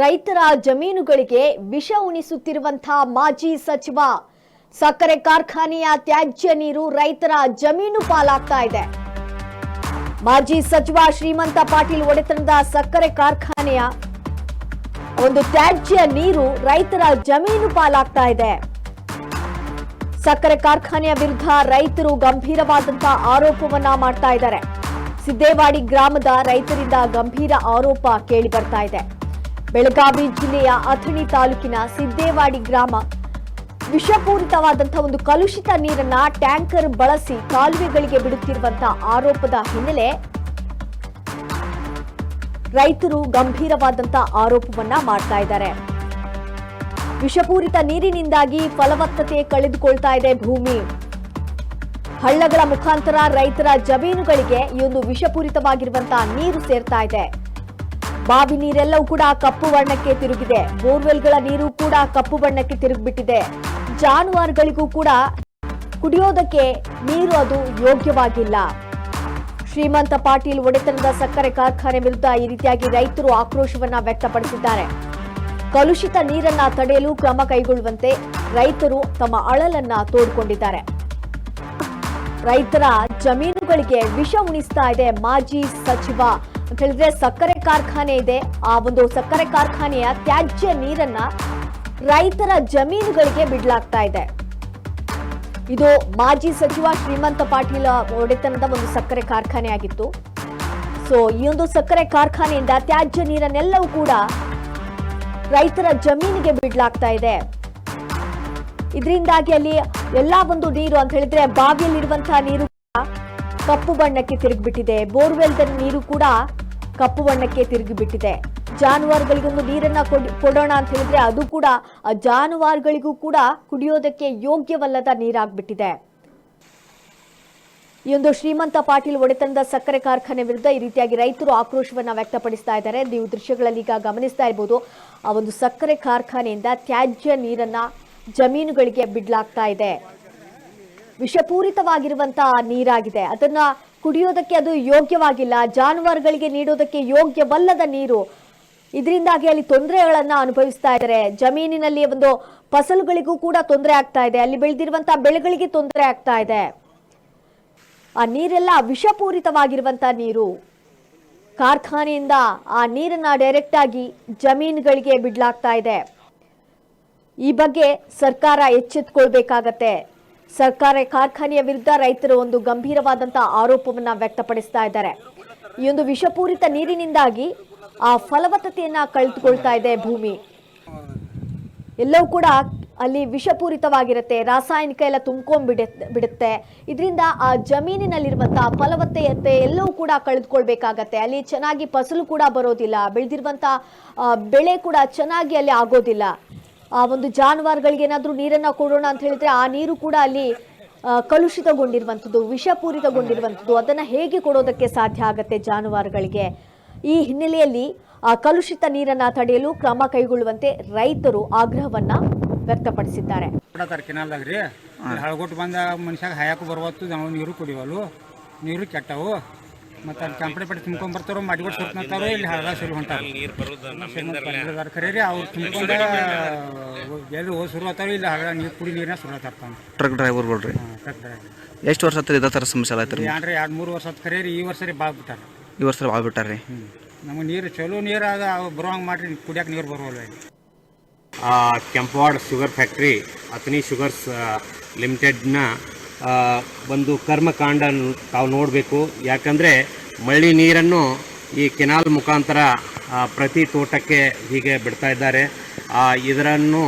ರೈತರ ಜಮೀನುಗಳಿಗೆ ವಿಷ ಉಣಿಸುತ್ತಿರುವಂತಹ ಮಾಜಿ ಸಚಿವ. ಸಕ್ಕರೆ ಕಾರ್ಖಾನೆಯ ತ್ಯಾಜ್ಯ ನೀರು ರೈತರ ಜಮೀನು ಪಾಲಾಗ್ತಾ ಇದೆ. ಮಾಜಿ ಸಚಿವ ಶ್ರೀಮಂತ ಪಾಟೀಲ್ ಒಡೆತನದ ಸಕ್ಕರೆ ಕಾರ್ಖಾನೆಯ ಒಂದು ತ್ಯಾಜ್ಯ ನೀರು ರೈತರ ಜಮೀನು ಪಾಲಾಗ್ತಾ ಇದೆ. ಸಕ್ಕರೆ ಕಾರ್ಖಾನೆಯ ವಿರುದ್ಧ ರೈತರು ಗಂಭೀರವಾದಂತಹ ಆರೋಪವನ್ನ ಮಾಡ್ತಾ ಇದ್ದಾರೆ. ಸಿದ್ದೇವಾಡಿ ಗ್ರಾಮದ ರೈತರಿಂದ ಗಂಭೀರ ಆರೋಪ ಕೇಳಿ ಬರ್ತಾ ಇದೆ. ಬೆಳಗಾವಿ ಜಿಲ್ಲೆಯ ಅಥಣಿ ತಾಲೂಕಿನ ಸಿದ್ದೇವಾಡಿ ಗ್ರಾಮ. ವಿಷಪೂರಿತವಾದಂಥ ಒಂದು ಕಲುಷಿತ ನೀರನ್ನ ಟ್ಯಾಂಕರ್ ಬಳಸಿ ಕಾಲುವೆಗಳಿಗೆ ಬಿಡುತ್ತಿರುವಂತಹ ಆರೋಪದ ಹಿನ್ನೆಲೆ ರೈತರು ಗಂಭೀರವಾದಂತಹ ಆರೋಪವನ್ನ ಮಾಡ್ತಾ ಇದ್ದಾರೆ. ವಿಷಪೂರಿತ ನೀರಿನಿಂದಾಗಿ ಫಲವತ್ತತೆ ಕಳೆದುಕೊಳ್ತಾ ಇದೆ ಭೂಮಿ. ಹಳ್ಳಗಳ ಮುಖಾಂತರ ರೈತರ ಜಮೀನುಗಳಿಗೆ ಈ ಒಂದು ವಿಷಪೂರಿತವಾಗಿರುವಂತಹ ನೀರು ಸೇರ್ತಾ ಇದೆ. ಬಾವಿ ನೀರೆಲ್ಲವೂ ಕೂಡ ಕಪ್ಪು ಬಣ್ಣಕ್ಕೆ ತಿರುಗಿದೆ. ಬೋರ್ವೆಲ್ಗಳ ನೀರು ಕೂಡ ಕಪ್ಪು ಬಣ್ಣಕ್ಕೆ ತಿರುಗಿಬಿಟ್ಟಿದೆ. ಜಾನುವಾರುಗಳಿಗೂ ಕೂಡ ಕುಡಿಯೋದಕ್ಕೆ ನೀರು ಅದು ಯೋಗ್ಯವಾಗಿಲ್ಲ. ಶ್ರೀಮಂತ ಪಾಟೀಲ್ ಒಡೆತನದ ಸಕ್ಕರೆ ಕಾರ್ಖಾನೆ ವಿರುದ್ಧ ಈ ರೀತಿಯಾಗಿ ರೈತರು ಆಕ್ರೋಶವನ್ನ ವ್ಯಕ್ತಪಡಿಸಿದ್ದಾರೆ. ಕಲುಷಿತ ನೀರನ್ನ ತಡೆಯಲು ಕ್ರಮ ಕೈಗೊಳ್ಳುವಂತೆ ರೈತರು ತಮ್ಮ ಅಳಲನ್ನ ತೋಡಿಕೊಂಡಿದ್ದಾರೆ. ರೈತರ ಜಮೀನುಗಳಿಗೆ ವಿಷ ಉಣಿಸ್ತಾ ಇದೆ ಮಾಜಿ ಸಚಿವ ಹೇಳಿದ್ರೆ ಸಕ್ಕರೆ ಕಾರ್ಖಾನೆ ಇದೆ. ಆ ಒಂದು ಸಕ್ಕರೆ ಕಾರ್ಖಾನೆಯ ತ್ಯಾಜ್ಯ ನೀರನ್ನ ರೈತರ ಜಮೀನುಗಳಿಗೆ ಬಿಡಲಾಗ್ತಾ ಇದೆ. ಇದು ಮಾಜಿ ಸಚಿವ ಶ್ರೀಮಂತ ಪಾಟೀಲ್ ಒಡೆತನದ ಒಂದು ಸಕ್ಕರೆ ಕಾರ್ಖಾನೆ ಆಗಿತ್ತು ಸೊ ಈ ಒಂದು ಸಕ್ಕರೆ ಕಾರ್ಖಾನೆಯಿಂದ ತ್ಯಾಜ್ಯ ನೀರನ್ನೆಲ್ಲವೂ ಕೂಡ ರೈತರ ಜಮೀನಿಗೆ ಬಿಡ್ಲಾಗ್ತಾ ಇದೆ. ಇದರಿಂದಾಗಿ ಅಲ್ಲಿ ಎಲ್ಲಾ ಒಂದು ನೀರು ಅಂತ ಹೇಳಿದ್ರೆ ಬಾವಿಯಲ್ಲಿರುವಂತಹ ನೀರು ಕಪ್ಪು ಬಣ್ಣಕ್ಕೆ ತಿರುಗಿಬಿಟ್ಟಿದೆ. ಬೋರ್ವೆಲ್ ನೀರು ಕೂಡ ಕಪ್ಪು ಬಣ್ಣಕ್ಕೆ ತಿರುಗಿಬಿಟ್ಟಿದೆ. ಜಾನುವಾರುಗಳಿಗೊಂದು ನೀರನ್ನ ಕೊಡ್- ಕೊಡೋಣ ಅಂತ ಹೇಳಿದ್ರೆ ಅದು ಕೂಡ, ಆ ಜಾನುವಾರುಗಳಿಗೂ ಕೂಡ ಕುಡಿಯೋದಕ್ಕೆ ಯೋಗ್ಯವಲ್ಲದ ನೀರಾಗ್ಬಿಟ್ಟಿದೆ. ಈ ಒಂದು ಶ್ರೀಮಂತ ಪಾಟೀಲ್ ಒಡೆತನದ ಸಕ್ಕರೆ ಕಾರ್ಖಾನೆ ವಿರುದ್ಧ ಈ ರೀತಿಯಾಗಿ ರೈತರು ಆಕ್ರೋಶವನ್ನ ವ್ಯಕ್ತಪಡಿಸ್ತಾ ಇದ್ದಾರೆ. ನೀವು ದೃಶ್ಯಗಳಲ್ಲಿ ಈಗ ಗಮನಿಸ್ತಾ ಇರ್ಬೋದು, ಆ ಒಂದು ಸಕ್ಕರೆ ಕಾರ್ಖಾನೆಯಿಂದ ತ್ಯಾಜ್ಯ ನೀರನ್ನ ಜಮೀನುಗಳಿಗೆ ಬಿಡ್ಲಾಗ್ತಾ ಇದೆ. ವಿಷಪೂರಿತವಾಗಿರುವಂತಹ ನೀರಾಗಿದೆ. ಅದನ್ನ ಕುಡಿಯೋದಕ್ಕೆ ಅದು ಯೋಗ್ಯವಾಗಿಲ್ಲ. ಜಾನುವಾರುಗಳಿಗೆ ನೀಡೋದಕ್ಕೆ ಯೋಗ್ಯವಲ್ಲದ ನೀರು. ಇದರಿಂದಾಗಿ ಅಲ್ಲಿ ತೊಂದರೆಗಳನ್ನ ಅನುಭವಿಸ್ತಾ ಇದ್ದಾರೆ. ಜಮೀನಿನಲ್ಲಿ ಒಂದು ಫಸಲುಗಳಿಗೂ ಕೂಡ ತೊಂದರೆ ಆಗ್ತಾ ಇದೆ. ಅಲ್ಲಿ ಬೆಳೆದಿರುವಂತಹ ಬೆಳೆಗಳಿಗೆ ತೊಂದರೆ ಆಗ್ತಾ ಇದೆ. ಆ ನೀರೆಲ್ಲ ವಿಷಪೂರಿತವಾಗಿರುವಂತ ನೀರು. ಕಾರ್ಖಾನೆಯಿಂದ ಆ ನೀರನ್ನ ಡೈರೆಕ್ಟ್ ಆಗಿ ಜಮೀನುಗಳಿಗೆ ಬಿಡ್ಲಾಗ್ತಾ ಇದೆ. ಈ ಬಗ್ಗೆ ಸರ್ಕಾರ ಎಚ್ಚೆತ್ಕೊಳ್ಬೇಕಾಗತ್ತೆ. ಸರ್ಕಾರ ಕಾರ್ಖಾನೆಯ ವಿರುದ್ಧ ರೈತರು ಒಂದು ಗಂಭೀರವಾದಂತಹ ಆರೋಪವನ್ನ ವ್ಯಕ್ತಪಡಿಸ್ತಾ ಇದ್ದಾರೆ. ಈ ಒಂದು ವಿಷಪೂರಿತ ನೀರಿನಿಂದಾಗಿ ಆ ಫಲವತ್ತತೆಯನ್ನ ಕಳೆದುಕೊಳ್ತಾ ಇದೆ ಭೂಮಿ. ಎಲ್ಲವೂ ಕೂಡ ಅಲ್ಲಿ ವಿಷಪೂರಿತವಾಗಿರುತ್ತೆ. ರಾಸಾಯನಿಕ ಎಲ್ಲ ತುಂಬ್ಕೊಂಡ್ಬಿಡ ಬಿಡುತ್ತೆ. ಇದರಿಂದ ಆ ಜಮೀನಿನಲ್ಲಿರುವಂತಹ ಫಲವತ್ತತೆ ಎಲ್ಲವೂ ಕೂಡ ಕಳೆದುಕೊಳ್ಬೇಕಾಗತ್ತೆ. ಅಲ್ಲಿ ಚೆನ್ನಾಗಿ ಫಸಲು ಕೂಡ ಬರೋದಿಲ್ಲ. ಬೆಳೆದಿರುವಂತಹ ಬೆಳೆ ಕೂಡ ಚೆನ್ನಾಗಿ ಅಲ್ಲಿ ಆಗೋದಿಲ್ಲ. ಆ ಒಂದು ಜಾನುವಾರುಗಳಿಗೆ ಏನಾದರೂ ನೀರನ್ನು ಕೊಡೋಣ ಅಂತ ಹೇಳಿದ್ರೆ ಆ ನೀರು ಕೂಡ ಅಲ್ಲಿ ಕಲುಷಿತಗೊಂಡಿರುವಂಥದ್ದು ವಿಷಪೂರಿತಗೊಂಡಿರುವಂಥದ್ದು. ಅದನ್ನು ಹೇಗೆ ಕೊಡೋದಕ್ಕೆ ಸಾಧ್ಯ ಆಗತ್ತೆ ಜಾನುವಾರುಗಳಿಗೆ? ಈ ಹಿನ್ನೆಲೆಯಲ್ಲಿ ಆ ಕಲುಷಿತ ನೀರನ್ನು ತಡೆಯಲು ಕ್ರಮ ಕೈಗೊಳ್ಳುವಂತೆ ರೈತರು ಆಗ್ರಹವನ್ನ ವ್ಯಕ್ತಪಡಿಸಿದ್ದಾರೆ. ಕೆನಾಲ್ದಾಗ ರೀ ಹಳಗೊಟ್ಟು ಬಂದ ಮನುಷ್ಯಾಗ ಹಾಯಕ್ಕೂ ಬರುವತ್ತು ನಾವು ನೀರು ಕುಡಿಯಲು ನೀರು ಕೆಟ್ಟವು. ಮತ್ತು ಅಲ್ಲಿ ಕಂಪನಿ ಪಟ್ಟಿ ತುಂಬ್ಕೊಂಡ್ ಬರ್ತಾರೋ ಮಡಿಗೊಟ್ಟು ಸುರ್ಕೊಂತಾರೋ ಇಲ್ಲಿ ಹಳ್ಳ ಶುರು ಹೊಂಟಾರ. ಖರೆ ರೀ ಅವ್ರು ತುಂಬ್ಕೊಂಡ ಎಲ್ಲಿ ಹೋಗಿ ಶುರು ಆತಾರೋ ಇಲ್ಲಿ ಹಳದ ನೀರು ಕುಡಿ ನೀರನ್ನ ಶುರು ಆತಾರ ಟ್ರಕ್ ಡ್ರೈವರ್ಗಳು ರೀ ಎಷ್ಟು ವರ್ಷ ಆತ್ರಿ ಇದೇ ಥರ ಸಮಸ್ಯೆ ಆಯ್ತು ರೀ ಯಾನ್ರಿ ಎರಡು ಮೂರು ವರ್ಷ ಖರೆ ರೀ ಈ ವರ್ಷ ರೀ ಬಾ ಬಿಟ್ಟಾರ. ಈ ವರ್ಷ ಭಾಳ ಬಿಟ್ಟಾರ ರೀ ನಮಗೆ ನೀರು ಚಲೋ ನೀರು ಅದ ಅವು ಬರೋ ಹಂಗೆ ಮಾಡಿರಿ ಕುಡಿಯಕ್ಕೆ ನೀರು ಬರೋಲ್ಲ Kempwad sugar factory Athani sugars ಲಿಮಿಟೆಡ್ನ ಒಂದು ಕರ್ಮಕಾಂಡ ತಾವು ನೋಡಬೇಕು. ಯಾಕಂದರೆ ಮಳ್ಳಿ ನೀರನ್ನು ಈ ಕೆನಾಲ್ ಮುಖಾಂತರ ಪ್ರತಿ ತೋಟಕ್ಕೆ ಹೀಗೆ ಬಿಡ್ತಾ ಇದ್ದಾರೆ. ಇದರನ್ನು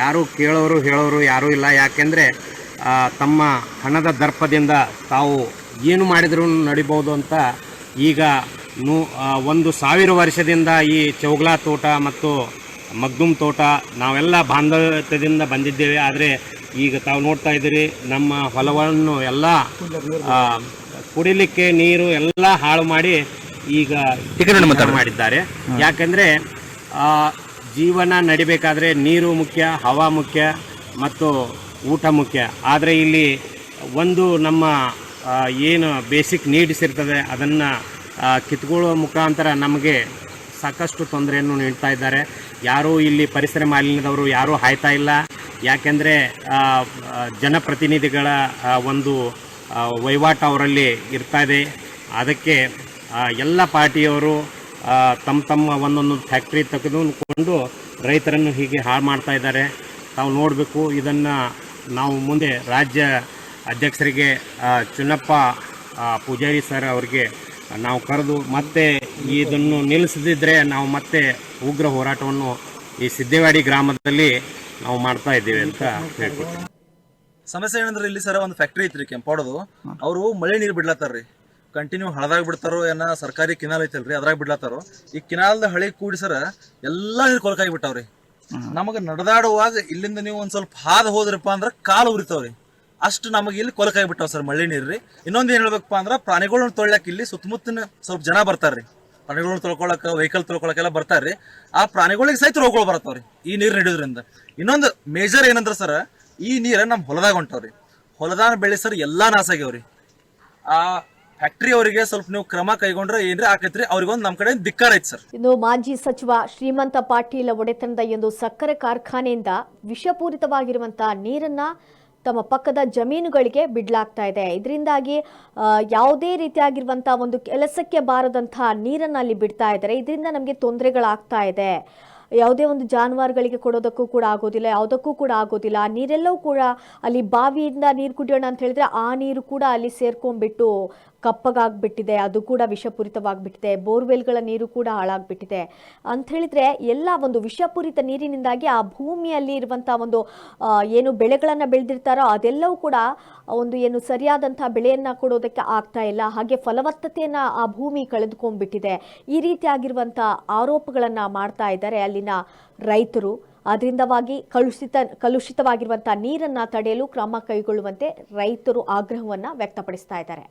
ಯಾರು ಕೇಳೋರು ಹೇಳೋರು ಯಾರೂ ಇಲ್ಲ. ಯಾಕೆಂದರೆ ತಮ್ಮ ಹಣದ ದರ್ಪದಿಂದ ತಾವು ಏನು ಮಾಡಿದರೂ ನಡಿಬೋದು ಅಂತ ಈಗ ನೂ ಒಂದು ಸಾವಿರ ವರ್ಷದಿಂದ ಈ ಚೌಗ್ಲಾ ತೋಟ ಮತ್ತು ಮಗ್ದುಮ್ ತೋಟ ನಾವೆಲ್ಲ ಬಾಂಧವ್ಯದಿಂದ ಬಂದಿದ್ದೇವೆ. ಆದರೆ ಈಗ ತಾವು ನೋಡ್ತಾ ಇದ್ದೀರಿ ನಮ್ಮ ಹೊಲವನ್ನು ಎಲ್ಲ ಕುಡಿಲಿಕ್ಕೆ ನೀರು ಎಲ್ಲ ಹಾಳು ಮಾಡಿ ಈಗ ಮಾಡಿದ್ದಾರೆ. ಯಾಕಂದರೆ ಜೀವನ ನಡಿಬೇಕಾದ್ರೆ ನೀರು ಮುಖ್ಯ ಹವಾ ಮುಖ್ಯ ಮತ್ತು ಊಟ ಮುಖ್ಯ. ಆದರೆ ಇಲ್ಲಿ ಒಂದು ನಮ್ಮ ಏನು ಬೇಸಿಕ್ ನೀಡ್ಸ್ ಇರ್ತದೆ ಅದನ್ನು ಕಿತ್ಕೊಳ್ಳುವ ಮುಖಾಂತರ ನಮಗೆ ಸಾಕಷ್ಟು ತೊಂದರೆಯನ್ನು ನೀಡ್ತಾ ಇದ್ದಾರೆ. ಯಾರೂ ಇಲ್ಲಿ ಪರಿಸರ ಮಾಲಿನ್ಯದವರು ಯಾರೂ ಹಾಯ್ತಾ ಇಲ್ಲ. ಯಾಕೆಂದರೆ ಜನಪ್ರತಿನಿಧಿಗಳ ಒಂದು ವಹಿವಾಟು ಅವರಲ್ಲಿ ಇರ್ತಾ ಇದೆ. ಅದಕ್ಕೆ ಎಲ್ಲ ಪಾರ್ಟಿಯವರು ತಮ್ಮ ತಮ್ಮ ಒಂದೊಂದು ಫ್ಯಾಕ್ಟ್ರಿ ತೆಗೆದುಕೊಂಡು ರೈತರನ್ನು ಹೀಗೆ ಹಾಳು ಮಾಡ್ತಾ ಇದ್ದಾರೆ. ತಾವು ನೋಡಬೇಕು, ಇದನ್ನು ನಾವು ಮುಂದೆ ರಾಜ್ಯ ಅಧ್ಯಕ್ಷರಿಗೆ ಚುನ್ನಪ್ಪ ಪೂಜಾರಿ ಸರ್ ಅವರಿಗೆ ನಾವು ಕರೆದು ಮತ್ತೆ ಇದನ್ನು ನಿಲ್ಲಿಸದಿದ್ದರೆ ನಾವು ಮತ್ತೆ ಉಗ್ರ ಹೋರಾಟವನ್ನು ಈ ಸಿದ್ದೇವಾಡಿ ಗ್ರಾಮದಲ್ಲಿ ನಾವು ಮಾಡ್ತಾ ಇದ್ದೀವಿ ಅಂತ ಹೇಳ್ಕೊಡ್ತೀವಿ ಸಮಸ್ಯೆ ಏನಂದ್ರೆ ಇಲ್ಲಿ ಸರ ಒಂದು ಫ್ಯಾಕ್ಟ್ರಿ ಐತ್ರಿ ಕೆಂಪಾಡೋದು. ಅವರು ಮಳೆ ನೀರು ಬಿಡ್ಲತ್ತಾರ್ರಿ. ಕಂಟಿನ್ಯೂ ಹಳದಾಗ ಬಿಡ್ತಾರೋ ಏನ ಸರ್ಕಾರಿ ಕಿನಾಲ್ ಐತಲ್ರಿ, ಅದ್ರಾಗ ಬಿಡ್ಲತ್ತಾರೋ. ಈ ಕಿನಾಲ್ದ ಹಳಿ ಕೂಡಿ ಸರ ಎಲ್ಲಾ ನೀರು ಕೊಳಕಾಗಿ ಬಿಟ್ಟಾವ್ರಿ. ನಮಗ ನಡೆದಾಡುವಾಗ ಇಲ್ಲಿಂದ ನೀವು ಒಂದ್ ಸ್ವಲ್ಪ ಹಾದ ಹೋದ್ರಪ್ಪ ಅಂದ್ರ ಕಾಲು ಉರಿತಾವ್ರಿ. ಅಷ್ಟು ನಮಗೆ ಇಲ್ಲಿ ಕೊಲಕಾಗಿ ಬಿಟ್ಟಾವ ಸರ್ ಮಳೆ ನೀರ್ರಿ. ಇನ್ನೊಂದ್ ಏನ್ ಹೇಳ್ಬೇಕಪ್ಪ ಅಂದ್ರ ಪ್ರಾಣಿಗಳನ್ನ ತೊಳ್ಯಾಕ ಇಲ್ಲಿ ಸುತ್ತಮುತ್ತಿನ ಸ್ವಲ್ಪ ಜನ ಬರ್ತಾರ್ರಿ. ಪ್ರಾಣಿಗಳನ್ನ ತೊಳ್ಕೊಳಕ ವೆಹಿಕಲ್ ತೊಳ್ಕೊಳಕೆಲ್ಲ ಬರ್ತಾರ್ರಿ. ಆ ಪ್ರಾಣಿಗಳಿಗೆ ಸಹಿತ ರೋಗಗಳು ಬರ್ತಾವ್ರಿ ಈ ನೀರು ಹಿಡಿಯೋದ್ರಿಂದ. ಇನ್ನೊಂದು ಮೇಜರ್ ಏನಂದ್ರ ಸರ್ ಈ ನೀರ ನಮ್ಮ ಹೊಲದಾಗ ಹೊಂಟವ್ರಿ. ಹೊಲದಾಗ ಬೆಳೆ ಸರ್ ಎಲ್ಲಾ ನಾಶ ರೀ ಆ ಫ್ಯಾಕ್ಟ್ರಿ ಅವರಿಗೆ ಸ್ವಲ್ಪ ನೀವು ಕ್ರಮ ಕೈಗೊಂಡ್ರೆ ಏನ್ರಿ ಆಕೈತ್ರಿ? ಅವ್ರಿಗೊಂದು ನಮ್ಮ ಕಡೆ ಧಿಕ್ಕಾರ ಐತಿ ಸರ್ ಇನ್ನು ಮಾಜಿ ಸಚಿವ ಶ್ರೀಮಂತ ಪಾಟೀಲ್ ಒಡೆತನದ ಒಂದು ಸಕ್ಕರೆ ಕಾರ್ಖಾನೆಯಿಂದ ವಿಷಪೂರಿತವಾಗಿರುವಂತಹ ನೀರನ್ನ ತಮ್ಮ ಪಕ್ಕದ ಜಮೀನುಗಳಿಗೆ ಬಿಡ್ಲಾಗ್ತಾ ಇದೆ. ಇದರಿಂದಾಗಿ ಯಾವುದೇ ರೀತಿಯಾಗಿರುವಂಥ ಒಂದು ಕೆಲಸಕ್ಕೆ ಬಾರದಂತಹ ನೀರನ್ನು ಅಲ್ಲಿ ಬಿಡ್ತಾ ಇದ್ದಾರೆ. ಇದರಿಂದ ನಮಗೆ ತೊಂದರೆಗಳಾಗ್ತಾ ಇದೆ. ಯಾವುದೇ ಒಂದು ಜಾನುವಾರುಗಳಿಗೆ ಕೊಡೋದಕ್ಕೂ ಕೂಡ ಆಗೋದಿಲ್ಲ, ಯಾವುದಕ್ಕೂ ಕೂಡ ಆಗೋದಿಲ್ಲ. ನೀರೆಲ್ಲವೂ ಕೂಡ ಅಲ್ಲಿ ಬಾವಿಯಿಂದ ನೀರು ಕುಡಿಯೋಣ ಅಂತ ಹೇಳಿದ್ರೆ ಆ ನೀರು ಕೂಡ ಅಲ್ಲಿ ಸೇರ್ಕೊಂಡ್ಬಿಟ್ಟು ಕಪ್ಪಗಾಗ್ಬಿಟ್ಟಿದೆ, ಅದು ಕೂಡ ವಿಷಪೂರಿತವಾಗ್ಬಿಟ್ಟಿದೆ, ಬೋರ್ವೆಲ್ಗಳ ನೀರು ಕೂಡ ಹಾಳಾಗ್ಬಿಟ್ಟಿದೆ. ಅಂತ ಹೇಳಿದ್ರೆ ಎಲ್ಲ ಒಂದು ವಿಷಪೂರಿತ ನೀರಿನಿಂದಾಗಿ ಆ ಭೂಮಿಯಲ್ಲಿ ಇರುವಂಥ ಒಂದು ಏನು ಬೆಳೆಗಳನ್ನು ಬೆಳೆದಿರ್ತಾರೋ ಅದೆಲ್ಲವೂ ಕೂಡ ಒಂದು ಏನು ಸರಿಯಾದಂಥ ಬೆಳೆಯನ್ನು ಕೊಡೋದಕ್ಕೆ ಆಗ್ತಾ ಇಲ್ಲ. ಹಾಗೆ ಫಲವತ್ತತೆಯನ್ನು ಆ ಭೂಮಿ ಕಳೆದುಕೊಂಡ್ಬಿಟ್ಟಿದೆ. ಈ ರೀತಿಯಾಗಿರುವಂಥ ಆರೋಪಗಳನ್ನು ಮಾಡ್ತಾ ಇದ್ದಾರೆ ಅಲ್ಲಿನ ರೈತರು. ಅದರಿಂದವಾಗಿ ಕಲುಷಿತ, ಕಲುಷಿತವಾಗಿರುವಂಥ ನೀರನ್ನು ತಡೆಯಲು ಕ್ರಮ ಕೈಗೊಳ್ಳುವಂತೆ ರೈತರು ಆಗ್ರಹವನ್ನು ವ್ಯಕ್ತಪಡಿಸ್ತಾ ಇದ್ದಾರೆ.